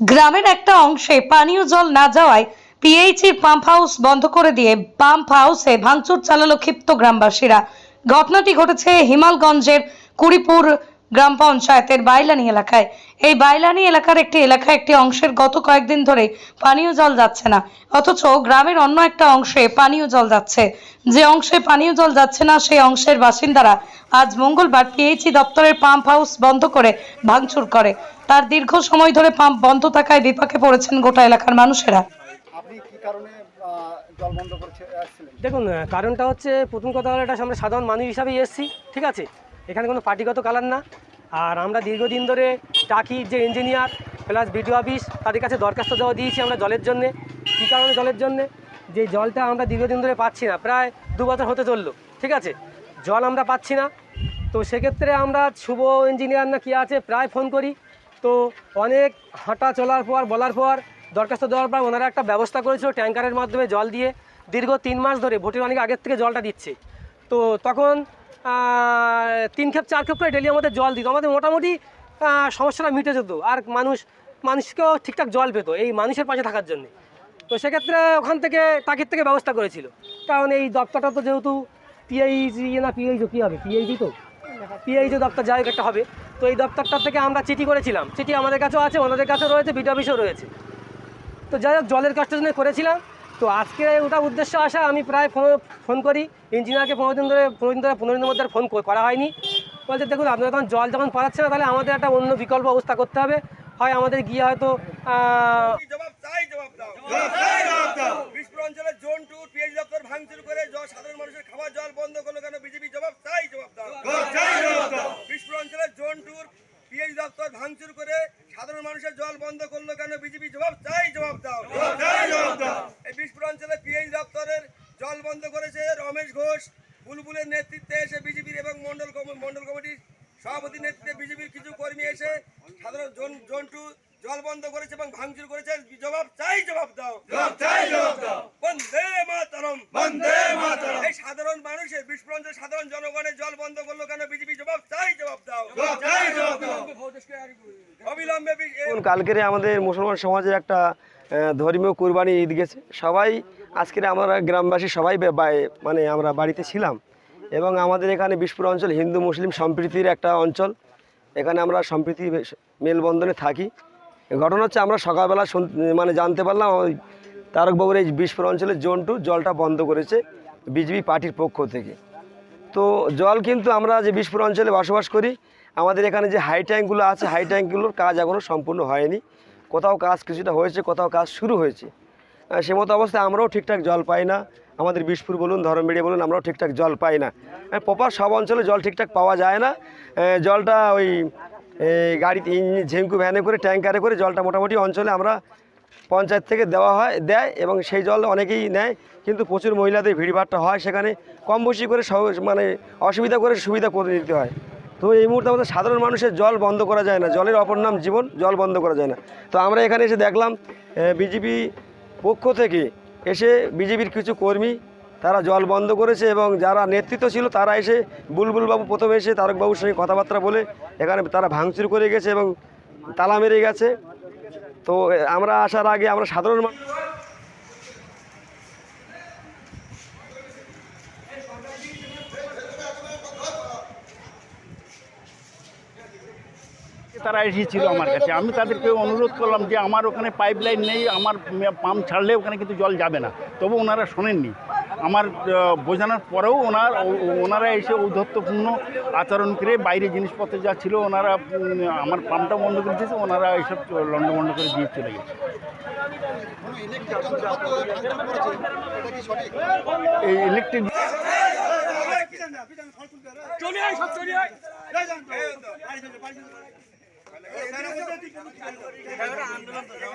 গ্রামের একটা অংশে পানীয় জল না যাওয়ায় পিএইচি পাম্প হাউস বন্ধ করে দিয়ে পাম্প হাউসে ভাঙচুর চালালো ক্ষিপ্ত গ্রামবাসীরা। ঘটনাটি ঘটেছে হিমালগঞ্জের কুড়িপুর গ্রাম পঞ্চায়েতের বাইলানি এলাকায়। এই বাইলানি এলাকার একটি এলাকায় একটি অংশের গত কয়েকদিন ধরে পানীয় জল যাচ্ছে না। অথচ গ্রামের অন্য একটা অংশে পানীয় জল যাচ্ছে। যে অংশে পানীয় জল যাচ্ছে না সেই অংশের বাসিন্দারা আজ মঙ্গলবার পিএইচি দপ্তরের পাম্প হাউস বন্ধ করে ভাঙচুর করে। তার দীর্ঘ সময় ধরে পাম্প বন্ধ থাকায় বিপাকে পড়েছেন গোটা এলাকার মানুষেরা। দেখুন কারণটা হচ্ছে প্রথম কথা হলো এটা আমরা সাধারণ মানুষ হিসাবেই এসেছি ঠিক আছে? এখানে কোনো পার্টিগত কালার না। আর আমরা দীর্ঘদিন ধরে টাকির যে ইঞ্জিনিয়ার প্লাস বিডিও অফিস তাদের কাছে দরখাস্ত দেওয়া দিয়েছি আমরা জলের জন্যে। কী কারণে জলের জন্যে? যে জলটা আমরা দীর্ঘদিন ধরে পাচ্ছি না, প্রায় দু বছর হতে চলল, ঠিক আছে? জল আমরা পাচ্ছি না। তো সেক্ষেত্রে আমরা শুভ ইঞ্জিনিয়ার না কি আছে, প্রায় ফোন করি। তো অনেক হাঁটা চলার পর, বলার পর দরখাস্ত দেওয়ার পর ওনারা একটা ব্যবস্থা করেছিল ট্যাঙ্কারের মাধ্যমে জল দিয়ে। দীর্ঘ তিন মাস ধরে, ভোটের অনেক আগের থেকে জলটা দিচ্ছে। তো তখন তিন খেপ, চার খেপ করে ডেলি আমাদের জল দিত। আমাদের মোটামুটি সমস্যাটা মিটে যেত আর মানুষ, মানুষকেও ঠিকঠাক জল পেত এই মানুষের পাশে থাকার জন্যে। তো সেক্ষেত্রে ওখান থেকে তাকির থেকে ব্যবস্থা করেছিল। কারণ এই দপ্তরটা তো যেহেতু পিএইচি না পিএইচ কী হবে? পিএইচি তো? পিএইচি দপ্তর যাই একটা হবে। তো এই দপ্তরটা থেকে আমরা চিঠি করেছিলাম। চিঠি আমাদের কাছেও আছে, ওনাদের কাছেও রয়েছে বিডি অফিসেও রয়েছে। তো যাই হোক, জলের কাজটার জন্য করেছিলাম তো আজকে ওটা উদ্দেশ্য আসা আমি প্রায় ফোন ফোন করি। ইঞ্জিনিয়ারকে পনেরো দিন ধরে পনেরো দিন ধরে পনেরো দিনের মধ্যে ফোন করা হয়নি। বলছে দেখুন আপনারা তখন জল যখন পাচ্ছে না তাহলে আমাদের একটা অন্য বিকল্প ব্যবস্থা করতে হবে। হয় আমাদের গিয়ে হয়তো জবাব চাই জবাব দাও। জবাব চাই জবাব দাও। বিষ্ণু অঞ্চলের জোন টু পিএইচ দপ্তর ভাঙচুর করে জল সাধারণ মানুষের খাবার জল বন্ধ করল কেন? বিজেপি জবাব চাই জবাব দাও। জবাব চাই জবাব দাও। বিষ্ণু অঞ্চলের জোন টুর পিএইচ দপ্তর ভাঙচুর করে সাধারণ মানুষের জল বন্ধ করল কেন? বিজেপি জবাব চাই জবাব দাও। জবাব দাও। বিষ্ণু পিএইচ দপ্তরের জল বন্ধ করেছে রমেশ ঘোষ। বুলবুলের নেতৃত্বে এসে বিজেপির এবং মন্ডল মন্ডল কমিটির সভাপতি নেতৃত্বে বিজেপির কিছু কর্মী এসে সাধারণ জোন জোন জল বন্ধ করেছে এবং ভাঙচুর করেছে। জবাব চাই জবাব দাও। জবাব চাই জবাব দাও। বন্দে মাতরম। বন্দে মাতরম। এই সাধারণ মানুষের বিস্ফোরণের সাধারণ জনগণের জল বন্ধ করল কেন বিজেপি? জবাব চাই জবাব দাও। জবাব চাই জবাব দাও। অবিলম্বে কালকেরে আমাদের মুসলমান সমাজের একটা ধর্মীয় কুরবানি ঈদ গেছে। সবাই, আজকের আমরা গ্রামবাসী সবাই মানে আমরা বাড়িতে ছিলাম এবং আমাদের এখানে বিশপুর অঞ্চল হিন্দু, মুসলিম সম্প্রীতির একটা অঞ্চল। এখানে আমরা সম্প্রীতি মেলবন্ধনে থাকি। ঘটনা হচ্ছে আমরা সকালবেলা মানে জানতে পারলাম, ওই তারকবাবুর এই বিশপুর অঞ্চলের জোন টু জলটা বন্ধ করেছে বিজেপি পার্টির পক্ষ থেকে। তো জল কিন্তু আমরা যে বিশপুর অঞ্চলে বসবাস করি, আমাদের এখানে যে হাই ট্যাঙ্কগুলো আছে হাই ট্যাঙ্কগুলোর কাজ এখনও সম্পূর্ণ হয়নি। কোথাও কাজ কিছুটা হয়েছে, কোথাও কাজ শুরু হয়েছে। সে মতো অবস্থায় আমরাও ঠিকঠাক জল পাই না। আমাদের বিশপুর বলুন ধরমবেড়িয়া বলুন, আমরাও ঠিকঠাক জল পাই না। প্রপার সব অঞ্চলে জল ঠিকঠাক পাওয়া যায় না। জলটা ওই গাড়িতে ইঞ্জিন, ঝেঙ্কু ভ্যানে করে, ট্যাঙ্কারে করে জলটা মোটামুটি অঞ্চলে আমরা পঞ্চায়েত থেকে দেওয়া হয়, দেয় এবং সেই জল অনেকেই নেয়। কিন্তু প্রচুর মহিলাদের ভিড়ভাড়টা হয় সেখানে। কম বেশি করে মানে অসুবিধা করে সুবিধা করে নিতে হয়। তো এই মুহূর্তে আমাদের সাধারণ মানুষের জল বন্ধ করা যায় না। জলের অপর নাম জীবন, জল বন্ধ করা যায় না। তো আমরা এখানে এসে দেখলাম বিজেপি পক্ষ থেকে এসে বিজেপির কিছু কর্মী, তারা জল বন্ধ করেছে এবং যারা নেতৃত্ব ছিল, তারা এসে বুলবুলবাবু প্রথমে এসে তারকবাবুর সঙ্গে কথাবার্তা বলে এখানে তারা ভাঙচুর করে গেছে এবং তালা মেরে গেছে। তো আমরা আসার আগে আমরা সাধারণ মানুষ তারা এসেছিল আমার কাছে। আমি তাদেরকে অনুরোধ করলাম যে আমার ওখানে পাইপ লাইন নেই আমার পাম্প ছাড়লে ওখানে কিন্তু জল যাবে না। তবু ওনারা শোনেননি। আমার বোঝানোর পরেও ওনার ওনারা এসে ঔদ্ধত্যপূর্ণ আচরণ করে বাইরে জিনিসপত্র যা ছিল ওনারা আমার পাম্পটা বন্ধ করে দিয়েছে ওনারা এইসব লন্ডভন্ড করে দিয়ে চলে গেছে। এই ইলেকট্রিক চলে আয় সব চলে আয়। তো।